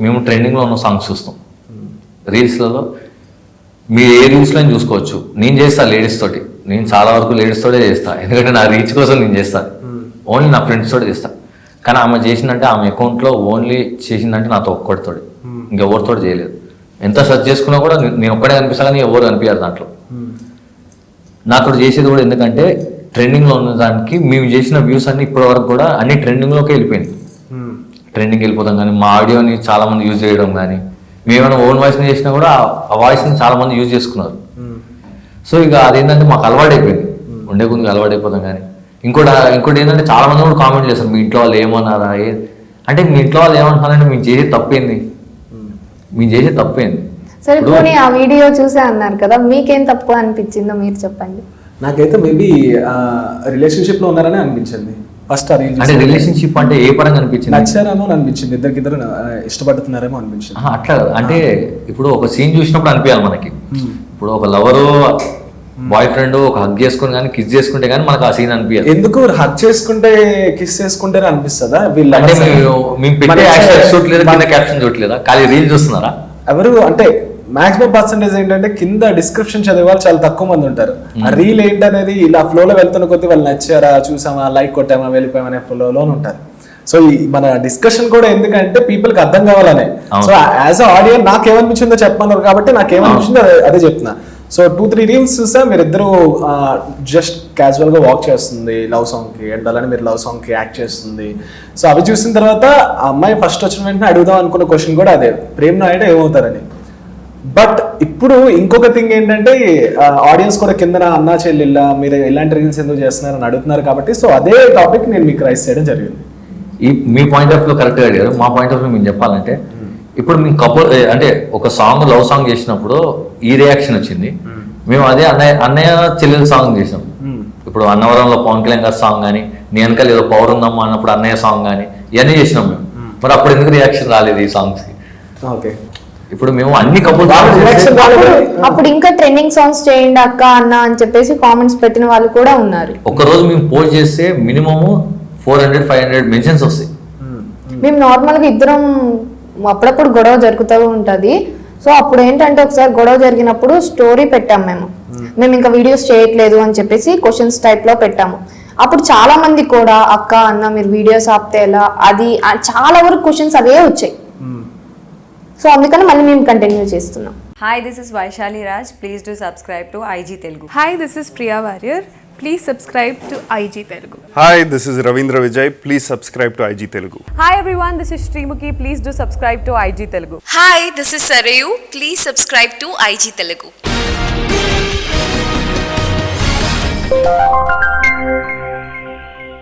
మేము ట్రెండింగ్లో ఉన్న సాంగ్స్ చూస్తాం. రీల్స్లలో మీరు ఏ రీల్స్లో చూసుకోవచ్చు. నేను చేస్తా లేడీస్ తోటి. నేను చాలా వరకు లేడీస్ తోటే చేస్తా. ఎందుకంటే నా రీచ్ కోసం నేను చేస్తాను ఓన్లీ నా ఫ్రెండ్స్ తోటి చేస్తా. కానీ ఆమె చేసిందంటే ఆమె అకౌంట్లో ఓన్లీ చేసిందంటే నాతో ఒక్కడితోటి ఇంకెవరితో చేయలేదు. ఎంత సెర్చ్ చేసుకున్నా కూడా నేను- ఒక్కడే కనిపిస్తా కానీ ఎవరు కనిపించారు దాంట్లో. నాతో చేసేది కూడా ఎందుకంటే ట్రెండింగ్లో ఉన్న దానికి మేము చేసిన వ్యూస్ అన్ని ఇప్పటి వరకు కూడా అన్ని ట్రెండింగ్లోకి వెళ్ళిపోయినాయి. ట్రెండింగ్ వెళ్ళిపోతాం కానీ మా ఆడియోని చాలా మంది యూజ్ చేయడం కానీ మేమైనా ఓన్ వాయిస్ని చేసినా కూడా ఆ- వాయిస్ని చాలా మంది యూజ్ చేసుకున్నారు. సో ఇక అదేంటంటే మాకు అలవాటు అయిపోయింది ఉండే కొద్దిగా అలవాటు అయిపోతాం కానీ. ఇంకోటి ఇంకోటి ఏంటంటే చాలా మంది కూడా కామెంట్ చేస్తారు మీ ఇంట్లో వాళ్ళు ఏమన్నారా? ఏ అంటే మీ ఇంట్లో వాళ్ళు ఏమంటున్నారంటే మేము చేసే తప్పేంది? మేము చేసే తప్పేంది? సరే పోనీ ఆ వీడియో చూసే అన్నారు కదా మీకేం తప్పు అనిపించిందో మీరు చెప్పండి. నాకైతే మేబీ రిలేషన్షిప్లో ఉన్నారని అనిపించింది. ఫస్ట్ రీల్ అంటే రిలేషన్షిప్ అంటే ఏ పరంగా అనిపించింది? నచ్చారేమో అని అనిపించింది. ఇద్దరికిద్దరు ఇష్టపడుతున్నారేమో అనిపించింది. అట్లా అంటే ఇప్పుడు ఒక సీన్ చూసినప్పుడు అనిపించాలి మనకి. ఇప్పుడు ఒక లవరు బాయ్ ఫ్రెండ్ ఒక హగ్ చేసుకుని కానీ కిస్ చేసుకుంటే కానీ మనకు ఆ సీన్ అనిపించదు. ఎందుకు హక్ చేసుకుంటే కిస్ చేసుకుంటేనే అనిపిస్తుందా? వీళ్ళ అంటే మేము మేము పెట్టే మన- యాక్షన్ చూడలేదు కింద క్యాప్షన్ చూడలేదా ఖాళీ రీల్ చూస్తున్నారా? ఎవరు అంటే మాక్సిమం పర్సంటేజ్ ఏంటంటే కింద డిస్క్రిప్షన్ చదివే వాళ్ళు చాలా తక్కువ మంది ఉంటారు. ఆ రీల్ ఏంటనేది ఇలా ఫ్లోలో వెళ్తున్న కొద్దీ వాళ్ళు నచ్చారా చూసామా లైక్ కొట్టామా వెళ్ళిపోయామనే ఫ్లోలో ఉంటారు. సో ఈ మన డిస్కషన్ కూడా ఎందుకంటే పీపుల్కి అర్థం కావాలనే. సో యాజ్ అ ఆడియన్ నాకేమనిపించిందో చెప్పమన్నారు కాబట్టి నాకేమనిపించిందో అదే- అదే చెప్తున్నా. సో టూ త్రీ రీల్స్ చూసా మీరిద్దరు జస్ట్ క్యాజువల్గా వాక్ చేస్తుంది లవ్ సాంగ్కి అండ్ అలానే మీరు లవ్ సాంగ్కి యాక్ట్ చేస్తుంది. సో అవి చూసిన తర్వాత ఆ అమ్మాయి ఫస్ట్ వచ్చిన వెంటనే అడుగుదాం అనుకున్న క్వశ్చన్ కూడా అదే. ప్రేమ్ నాయుడు ఏమవుతారని. బట్ ఇప్పుడు ఇంకొక థింగ్ ఏంటంటే ఆడియన్స్ కూడా కింద అన్నా చెల్లెళ్ళ మీరు ఎలాంటి రీల్స్ ఎందుకు చేస్తున్నారని అడుగుతున్నారు కాబట్టి సో అదే టాపిక్ నేను మీకు రైస్ చేయడం జరిగింది. ఈ మీ పాయింట్ ఆఫ్ వ్యూ కరెక్ట్గా అడిగారు. మా పాయింట్ ఆఫ్ వ్యూ మేము చెప్పాలంటే ఇప్పుడు మేము కపుల్ అంటే ఒక సాంగ్ లవ్ సాంగ్ చేసినప్పుడు ఈ రియాక్షన్ వచ్చింది. మేము అదే అన్నయ్య అన్నయ్య చెల్లెల సాంగ్ చేసాం. ఇప్పుడు అన్నవరంలో పవన్ కళ్యాణ్ గారి సాంగ్ కానీ నీ వెనకాల ఏదో పవర్ ఉందమ్మా అన్నప్పుడు అన్నయ్య సాంగ్ కానీ ఇవన్నీ చేసినాం మేము. మరి అప్పుడు ఎందుకు రియాక్షన్ రాలేదు ఈ సాంగ్స్కి ఓకే ఇప్పుడు మేము అన్ని అప్పుడు ఇంకా ట్రెండింగ్ సాంగ్స్ చేయండి అక్క అన్న అని చెప్పేసి కామెంట్స్ పెట్టిన వాళ్ళు కూడా ఉన్నారు. రోజు మేము పోస్ట్ చేస్తే minimum four hundred five hundred mentions వస్తాయి. మేము నార్మల్గా ఇద్దరం అప్పుడప్పుడు గొడవ జరుగుతూ ఉంటది. సో అప్పుడు ఏంటంటే ఒకసారి గొడవ జరిగినప్పుడు స్టోరీ పెట్టాం మేము. మేము ఇంకా వీడియోస్ చేయట్లేదు అని చెప్పేసి క్వశ్చన్స్ టైప్లో పెట్టాము. అప్పుడు చాలా మంది కూడా అక్క అన్న మీరు వీడియోస్ ఆపితే ఎలా? అది చాలా వరకు క్వశ్చన్స్ అవే వచ్చాయి. సో అందుకని మళ్ళీ మేము కంటిన్యూ చేస్తున్నాం Hi, this is Vaishali Raj. Please do subscribe to IG Telugu. Hi, this is Priya Warrior. Please subscribe to IG Telugu. Hi, this is Ravindra Vijay. Please subscribe to IG Telugu. Hi everyone, this is Srimuki. Please do subscribe to IG Telugu. Hi this is Sareyu please subscribe to IG Telugu